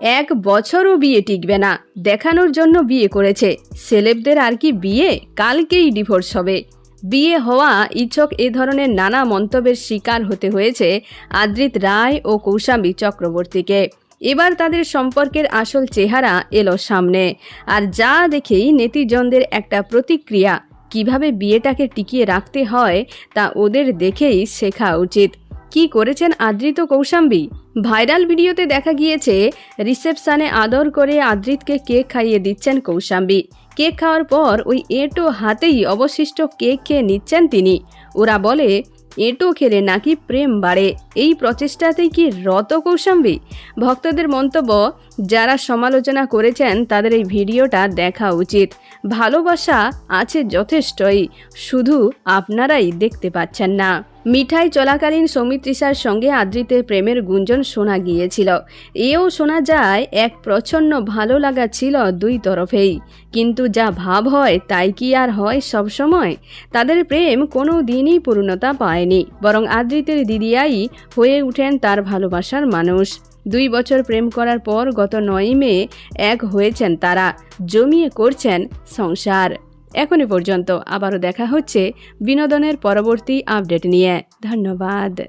এক বছরও বিয়ে টিকবে না। দেখানোর জন্য বিয়ে করেছে। সেলেবদের আর কি বিয়ে? কালকেই ডিভোর্স হবে। বিয়ে হওয়া ইচ্ছক এ ধরনের নানা মন্তব্যের শিকার হতে হয়েছে আদ্রিত রায় ও কৌশাম্বী চক্রবর্তীকে। এবার তাদের সম্পর্কের আসল চেহারা এলো সামনে। আর যা দেখেই নেতিজনদের একটা প্রতিক্রিয়া। কীভাবে বিয়েটাকে টিকিয়ে রাখতে হয় তা ওদের দেখেই শেখা উচিত। কি করেছেন আদৃত কৌশাম্বী? ভাইরাল ভিডিওতে দেখা গিয়েছে, রিসেপশনে আদর করে আদৃতকে কেক খাইয়ে দিচ্ছেন কৌশাম্বী। কেক খাওয়ার পর ওই এঁটো হাতেই অবশিষ্ট কেক খেয়ে নিচ্ছেন তিনি। ওরা বলে, এঁটো খেলে নাকি প্রেম বাড়ে। এই প্রচেষ্টাতেই কি রত কৌশাম্বী? ভক্তদের মন্তব্য, যারা সমালোচনা করেছেন, তাদের এই ভিডিওটা দেখা উচিত। ভালোবাসা আছে যথেষ্টই, শুধু আপনারাই দেখতে পাচ্ছেন না। মিঠাই চলাকালীন সৌমিত্রিষার সঙ্গে আদ্রিতের প্রেমের গুঞ্জন শোনা গিয়েছিল। এও শোনা যায়, এক প্রচ্ছন্ন ভালো লাগা ছিল দুই তরফেই। কিন্তু যা ভাব হয়, তাই কি আর হয় সবসময়? তাদের প্রেম কোনো দিনই পূর্ণতা পায়নি। বরং আদ্রিতের দিদিয়াই হয়ে উঠেন তার ভালোবাসার মানুষ। দুই বছর প্রেম করার পর গত নয় মে এক হয়েছেন তারা। জমিয়ে করছেন সংসার। এখনই পর্যন্ত আবারও দেখা হচ্ছে বিনোদনের পরবর্তী আপডেট নিয়ে। ধন্যবাদ।